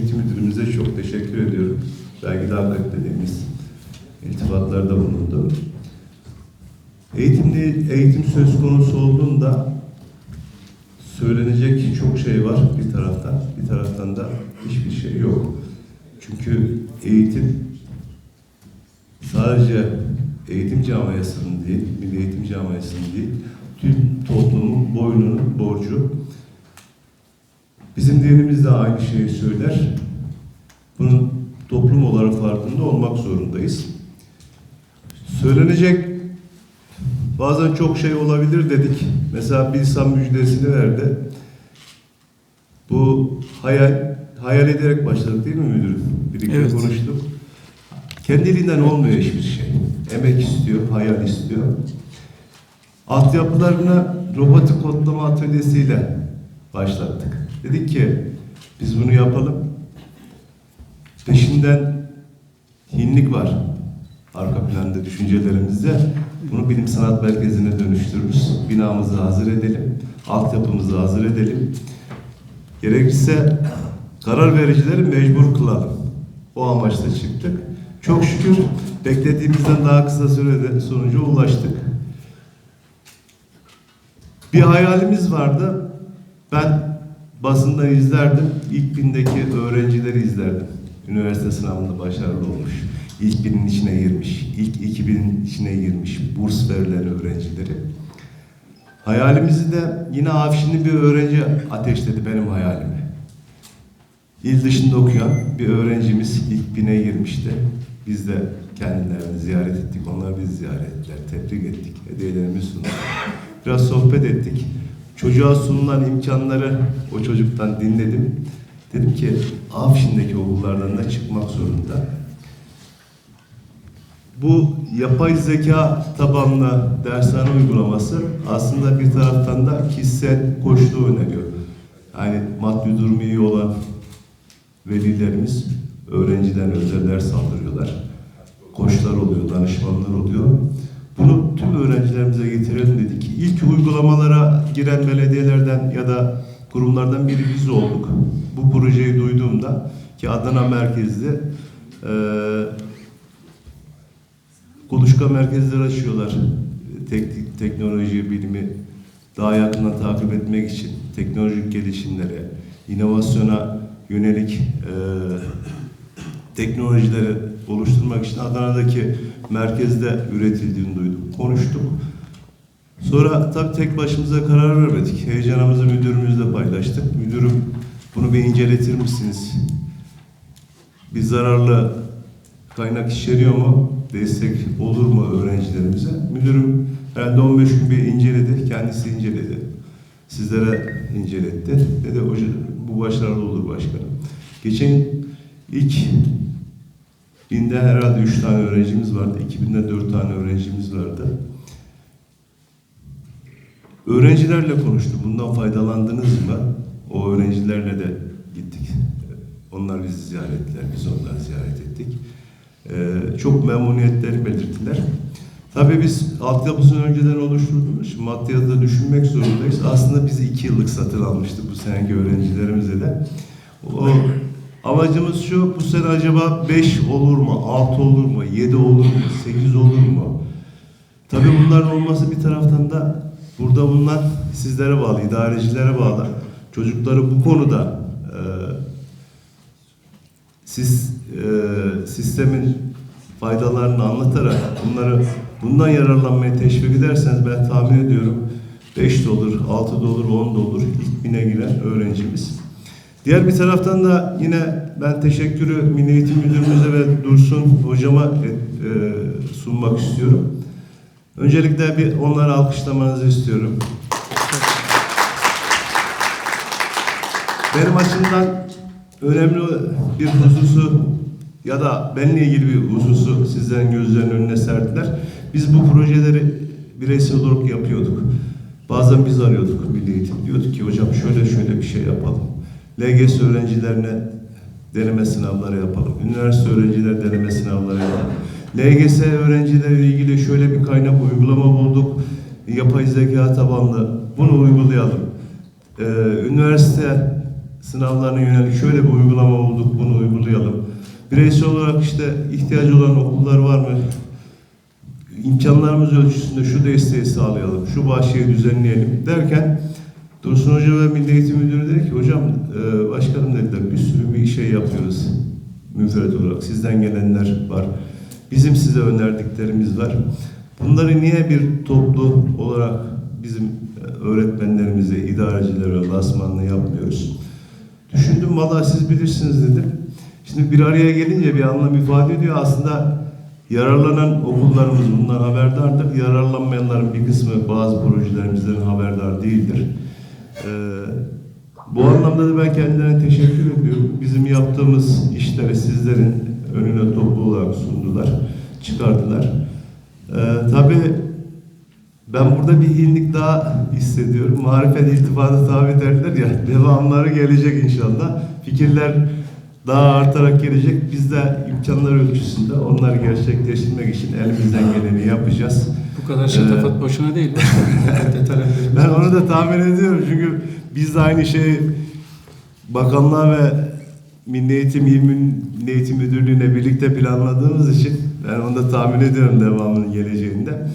Eğitim müdürümüze çok teşekkür ediyorum. Daha dediğimiz iltifatlarda bulundu. Eğitimli, eğitim söz konusu olduğunda söylenecek çok şey var bir taraftan, bir taraftan da hiçbir şey yok. Çünkü eğitim sadece eğitim camiasının değil, milli eğitim camiasının değil, tüm toplumun boynunun borcu. Bizim dinimiz de aynı şeyi söyler. Bunun toplum olarak farkında olmak zorundayız. Söylenecek bazen çok şey olabilir dedik. Mesela Bilsam müjdesini verdi. Bu hayal, hayal ederek başladık değil mi müdürüm? Birlikte Evet. konuştuk. Kendiliğinden olmuyor hiçbir şey. Emek istiyor, hayal istiyor. Altyapılarına robotik kodlama atölyesiyle başlattık. Dedik ki biz bunu yapalım. Peşinden hinlik var arka planda düşüncelerimizde. Bunu bilim sanat merkezine dönüştürürüz. Binamızı hazır edelim. Altyapımızı hazır edelim. Gerekirse karar vericileri mecbur kılalım. O amaçla çıktık. Çok şükür beklediğimizden daha kısa sürede sonuca ulaştık. Bir hayalimiz vardı. Ben basından izlerdim. İlk bindeki öğrencileri izlerdim. Üniversite sınavında başarılı olmuş. İlk binin içine girmiş. ilk iki binin içine girmiş. Burs verilen öğrencileri. Hayalimizi de yine Afşinli bir öğrenci ateşledi benim hayalimi. İl dışında okuyan bir öğrencimiz ilk bine girmişti. Biz de kendilerini ziyaret ettik. Onlar bizi ziyaret ettiler. Tebrik ettik. Hediyelerimizi sunduk. Biraz sohbet ettik. Çocuğa sunulan imkanları o çocuktan dinledim. Dedim ki Afşin'deki okullardan da çıkmak zorunda. Bu yapay zeka tabanlı dershane uygulaması aslında bir taraftan da kişisel koçluğu öneriyor. Yani maddi durumu iyi olan velilerimiz öğrenciden özel ders aldırıyorlar. Koçlar oluyor, danışmanlar oluyor. Bunu tüm öğrencilerimize getirelim dedik. İlk uygulamalara giren belediyelerden ya da kurumlardan biri biz olduk. Bu projeyi duyduğumda ki Adana merkezli eee Kuluçka merkezleri açıyorlar. Tek, teknoloji, bilimi daha yakından takip etmek için teknolojik gelişimlere, inovasyona yönelik e, teknolojileri oluşturmak için Adana'daki merkezde üretildiğini duyduk, konuştuk. Sonra tabii tek başımıza karar vermedik. Heyecanımızı müdürümüzle paylaştık. Müdürüm bunu bir inceletir misiniz? Bir zararlı kaynak içeriyor mu? Destek olur mu öğrencilerimize? Müdürüm herhalde 15 gün bir inceledi. Kendisi inceledi. Sizlere inceletti. Dedi bu başarılı olur başkanım. Geçen ilk binde herhalde 3 tane öğrencimiz vardı. 2000'de 4 tane öğrencimiz vardı. Öğrencilerle konuştuk. Bundan faydalandınız mı? O öğrencilerle de gittik. Onlar bizi ziyaret ettiler. Biz onları ziyaret ettik. Ee, çok memnuniyetleri belirttiler. Tabii biz altyapısını önceden oluşturduğumuz için maddiyatı düşünmek zorundayız. Aslında biz iki yıllık satın almıştık bu seneki öğrencilerimize de. O, amacımız şu, bu sene acaba 5 olur mu, 6 olur mu, 7 olur mu, 8 olur mu? Tabii bunların olması bir taraftan da burada bulunan sizlere bağlı, idarecilere bağlı. Çocukları bu konuda e, siz e, sistemin faydalarını anlatarak bunları bundan yararlanmaya teşvik ederseniz ben tahmin ediyorum 5 de olur, 6 da olur, 10 da olur ilk bine giren öğrencimiz. Diğer bir taraftan da yine ben teşekkürü Milli Eğitim Müdürümüze ve Dursun hocama e, e, sunmak istiyorum. Öncelikle bir onları alkışlamanızı istiyorum. Benim açımdan önemli bir hususu ya da benimle ilgili bir hususu sizlerin gözlerinin önüne serdiler. Biz bu projeleri bireysel olarak yapıyorduk. Bazen biz arıyorduk Milli Eğitim. Diyorduk ki hocam şöyle şöyle bir şey yapalım. LGS öğrencilerine deneme sınavları yapalım. Üniversite öğrenciler deneme sınavları yapalım. LGS öğrencileriyle ilgili şöyle bir kaynak uygulama bulduk. Yapay zeka tabanlı. Bunu uygulayalım. Ee, üniversite sınavlarına yönelik şöyle bir uygulama bulduk, bunu uygulayalım. Bireysel olarak işte ihtiyacı olan okullar var mı? İmkanlarımız ölçüsünde şu desteği sağlayalım, şu bahçeyi düzenleyelim derken Dursun Hoca ve Milli Eğitim Müdürü dedi ki hocam e, başkanım dediler bir sürü bir şey yapıyoruz müfredat olarak. Sizden gelenler var. Bizim size önerdiklerimiz var. Bunları niye bir toplu olarak bizim öğretmenlerimize, idarecilere lasmanlı yapmıyoruz? Düşündüm valla siz bilirsiniz dedim. Şimdi bir araya gelince bir anlam ifade ediyor. Aslında yararlanan okullarımız bundan haberdardır. Yararlanmayanların bir kısmı bazı projelerimizden haberdar değildir. Ee, bu anlamda da ben kendilerine teşekkür ediyorum. Bizim yaptığımız işleri sizlerin önüne toplu olarak sundular, çıkardılar. Ee, tabii ben burada bir yenilik daha hissediyorum. Marifet iltifata tabi derler ya, devamları gelecek inşallah. Fikirler daha artarak gelecek. Biz de imkanlar ölçüsünde onları gerçekleştirmek için elimizden geleni yapacağız. Bu kadar şatafat boşuna değil. Ben onu da tahmin ediyorum çünkü biz de aynı şeyi bakanlığa ve Milli Eğitim İl Milli Eğitim Müdürlüğü'ne birlikte planladığımız için ben onu da tahmin ediyorum devamının geleceğinde.